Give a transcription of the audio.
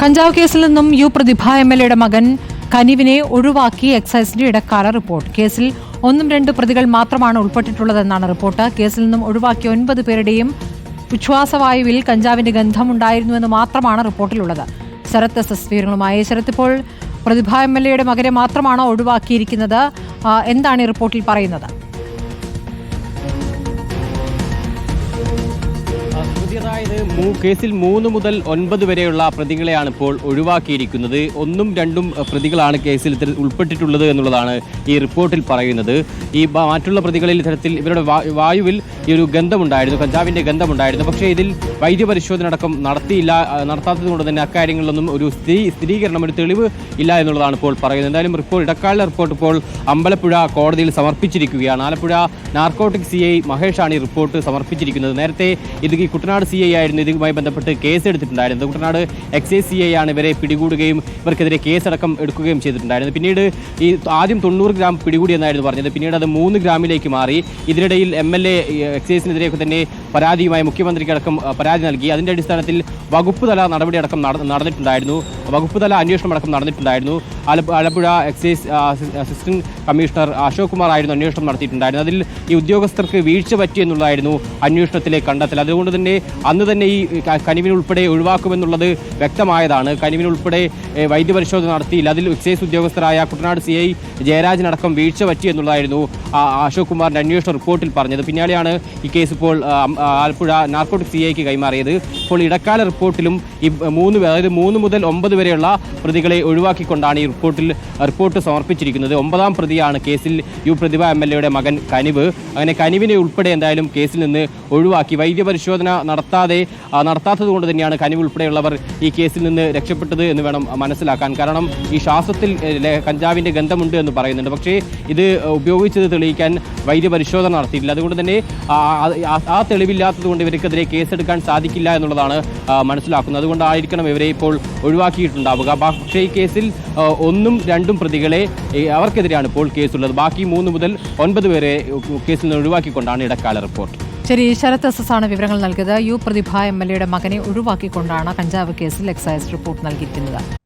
കഞ്ചാവ് കേസിൽ നിന്നും യു പ്രതിഭ എം എൽ എയുടെ മകൻ കനിവിനെ ഒഴിവാക്കി എക്സൈസിന്റെ ഇടക്കാല റിപ്പോർട്ട്. കേസിൽ ഒന്നും രണ്ട് പ്രതികൾ മാത്രമാണ് ഉൾപ്പെട്ടിട്ടുള്ളതെന്നാണ് റിപ്പോർട്ട്. കേസിൽ നിന്നും ഒഴിവാക്കിയ ഒൻപത് പേരുടെയും ഉച്ഛ്വാസവായുവിൽ കഞ്ചാവിന്റെ ഗന്ധമുണ്ടായിരുന്നുവെന്ന് മാത്രമാണ് റിപ്പോർട്ടിലുള്ളത്. ശരത് എസ് എസ് വിവരങ്ങളുമായി ശരത് ഇപ്പോൾ പ്രതിഭ എം എൽ എയുടെ മകനെ മാത്രമാണോ ഒഴിവാക്കിയിരിക്കുന്നത്? എന്താണ് ഈ റിപ്പോർട്ടിൽ പറയുന്നത്? മൂ- കേസിൽ മൂന്ന് മുതൽ ഒൻപത് വരെയുള്ള പ്രതികളെയാണ് ഇപ്പോൾ ഒഴിവാക്കിയിരിക്കുന്നത്. ഒന്നും രണ്ടും പ്രതികളാണ് കേസിൽ ഇത്തരത്തിൽ ഉൾപ്പെട്ടിട്ടുള്ളത് എന്നുള്ളതാണ് ഈ റിപ്പോർട്ടിൽ പറയുന്നത്. ഈ മറ്റുള്ള പ്രതികളിൽ ഇത്തരത്തിൽ ഇവരുടെ വായുവിൽ ഈ ഒരു ഗന്ധമുണ്ടായിരുന്നു കഞ്ചാവിന്റെ ഗന്ധമുണ്ടായിരുന്നു. പക്ഷേ ഇതിൽ വൈദ്യപരിശോധന അടക്കം നടത്തിയില്ല നടത്താത്തത് കൊണ്ട് തന്നെ അക്കാര്യങ്ങളിലൊന്നും ഒരു സ്ഥിരീ സ്ഥിരീകരണം ഒരു തെളിവ് ഇല്ല എന്നുള്ളതാണ് ഇപ്പോൾ പറയുന്നത്. എന്തായാലും റിപ്പോർട്ട് ഇടക്കാല റിപ്പോർട്ട് ഇപ്പോൾ അമ്പലപ്പുഴ കോടതിയിൽ സമർപ്പിച്ചിരിക്കുകയാണ്. ആലപ്പുഴ നാർക്കോട്ടിക് സി ഐ മഹേഷാണ് ഈ റിപ്പോർട്ട് സമർപ്പിച്ചിരിക്കുന്നത്. നേരത്തെ ഇത് ഈ കുട്ടനാട് സി ഐ ആയിരുന്നു ഇതുമായി ബന്ധപ്പെട്ട് കേസ് എടുത്തിട്ടുണ്ടായിരുന്നത് കുട്ടനാട് എക്സൈസ് സി ഐ ആണ് ഇവരെ പിടികൂടുകയും ഇവർക്കെതിരെ കേസടക്കം എടുക്കുകയും ചെയ്തിട്ടുണ്ടായിരുന്നത്. പിന്നീട് ഈ ആദ്യം തൊണ്ണൂറ് ഗ്രാം പിടികൂടി എന്നായിരുന്നു പറഞ്ഞത്. പിന്നീട് അത് മൂന്ന് ഗ്രാമിലേക്ക് മാറി. ഇതിനിടയിൽ എം എൽ എ എക്സൈസിനെതിരെയൊക്കെ തന്നെ പരാതിയുമായി മുഖ്യമന്ത്രിക്കടക്കം പരാതി നൽകി. അതിന്റെ അടിസ്ഥാനത്തിൽ വകുപ്പ് തല നടപടിയടക്കം നട- നടന്നിട്ടുണ്ടായിരുന്നു. വകുപ്പ് തല അന്വേഷണം അടക്കം നടന്നിട്ടുണ്ടായിരുന്നു. ആലപ്പ- Alappuzha excise assistant commissioner Ashok Kumar ആയിരുന്നു അന്വേഷണം നടത്തിയിട്ടുണ്ടായിരുന്നത്. അതിൽ ഈ ഉദ്യോഗസ്ഥർക്ക് വീഴ്ച പറ്റി എന്നുള്ളതായിരുന്നു അന്വേഷണത്തിലെ കണ്ടെത്തൽ. അതുകൊണ്ട് തന്നെ അന്ന് തന്നെ ഈ കനിവിനുൾപ്പെടെ ഒഴിവാക്കുമെന്നുള്ളത് വ്യക്തമായതാണ്. കനിവിനുൾപ്പെടെ വൈദ്യപരിശോധന നടത്തിയില്ല. അതിൽ എക്സൈസ് ഉദ്യോഗസ്ഥരായ കുട്ടനാട് സി ഐ ജയരാജനടക്കം വീഴ്ച പറ്റി എന്നുള്ളതായിരുന്നു അശോക് കുമാറിന്റെ അന്വേഷണ റിപ്പോർട്ടിൽ പറഞ്ഞത്. പിന്നാലെയാണ് ഈ കേസ് ഇപ്പോൾ ആലപ്പുഴ നാർക്കോട്ടിക് സി ഐക്ക് കൈമാറിയത്. ഇപ്പോൾ ഇടക്കാല റിപ്പോർട്ടിലും ഈ മൂന്ന് അതായത് മൂന്ന് മുതൽ ഒമ്പത് വരെയുള്ള പ്രതികളെ ഒഴിവാക്കിക്കൊണ്ടാണ് ഈ റിപ്പോർട്ടിൽ റിപ്പോർട്ട് സമർപ്പിച്ചിരിക്കുന്നത്. ഒമ്പതാം പ്രതിയാണ് കേസിൽ യു പ്രതിഭ എം എൽ എയുടെ മകൻ കനിവ്. അങ്ങനെ കനിവിനെ ഉൾപ്പെടെ എന്തായാലും കേസിൽ നിന്ന് ഒഴിവാക്കി. വൈദ്യപരിശോധന നടത്താതെ നടത്താത്തത് കൊണ്ട് തന്നെയാണ് കനിവ് ഉൾപ്പെടെയുള്ളവർ ഈ കേസിൽ നിന്ന് രക്ഷപ്പെട്ടത് എന്ന് വേണം മനസ്സിലാക്കാൻ. കാരണം ഈ ശ്വാസത്തിൽ കഞ്ചാവിന്റെ ഗന്ധമുണ്ട് എന്ന് പറയുന്നുണ്ട്. പക്ഷേ ഇത് ഉപയോഗിച്ചത് തെളിയിക്കാൻ വൈദ്യപരിശോധന നടത്തിയിട്ടില്ല. അതുകൊണ്ട് തന്നെ ആ, ആ- ആ തെളിവില്ലാത്തത് കൊണ്ട് ഇവർക്കെതിരെ കേസെടുക്കാൻ സാധിക്കില്ല എന്നുള്ളതാണ് മനസ്സിലാക്കുന്നത്. അതുകൊണ്ടായിരിക്കണം ഇവരെ ഇപ്പോൾ ഒഴിവാക്കിയിട്ടുണ്ടാവുക. പക്ഷേ ഈ കേസിൽ ഒന്നും രണ്ടും പ്രതികളെ അവർക്കെതിരെയാണ് ഇപ്പോൾ കേസുള്ളത്. ബാക്കി മൂന്ന് മുതൽ ഒൻപത് പേരെ കേസിൽ നിന്ന് ഒഴിവാക്കിക്കൊണ്ടാണ് ഇടക്കാല റിപ്പോർട്ട്. ശരി ശരത് എസ് എസ് ആണ് വിവരങ്ങൾ നൽകിയത്. യു പ്രതിഭ എം എൽ എയുടെ മകനെ ഒഴിവാക്കിക്കൊണ്ടാണ് കഞ്ചാവ് കേസിൽ എക്സൈസ് റിപ്പോർട്ട് നൽകിയിരിക്കുന്നത്.